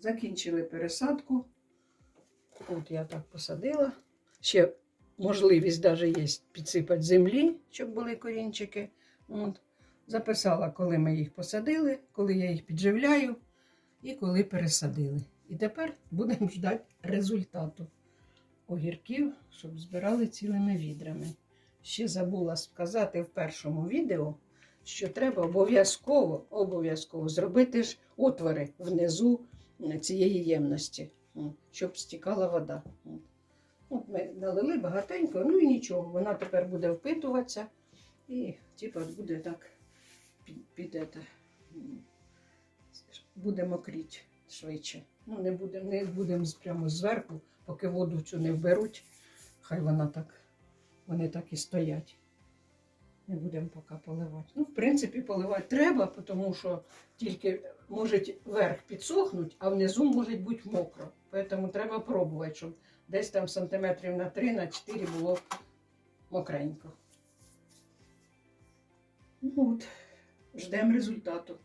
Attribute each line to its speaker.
Speaker 1: закінчили пересадку. От я так посадила. Ще можливість навіть є підсипати землі, щоб були корінчики. От. Записала, коли ми їх посадили, коли я їх підживляю і коли пересадили. І тепер будемо ждати результату огірків, щоб збирали цілими відрами. Ще забула сказати в першому відео, що треба обов'язково обов'язково зробити ж отвори внизу цієї ємності, щоб стікала вода. От. Ми налили багатенько, ну і нічого, вона тепер буде впитуватися і типу, буде так під, буде мокріти швидше. Ну, не будемо не будем прямо зверху, поки воду цю не вберуть, хай вона так, вони так і стоять. Не будемо поки поливати. Ну, в принципі, поливати треба, тому що тільки може верх підсохнути, а внизу може бути мокро. Тому треба пробувати, щоб десь там сантиметрів на 3 на 4 було мокренько. Ну от, ждемо результату.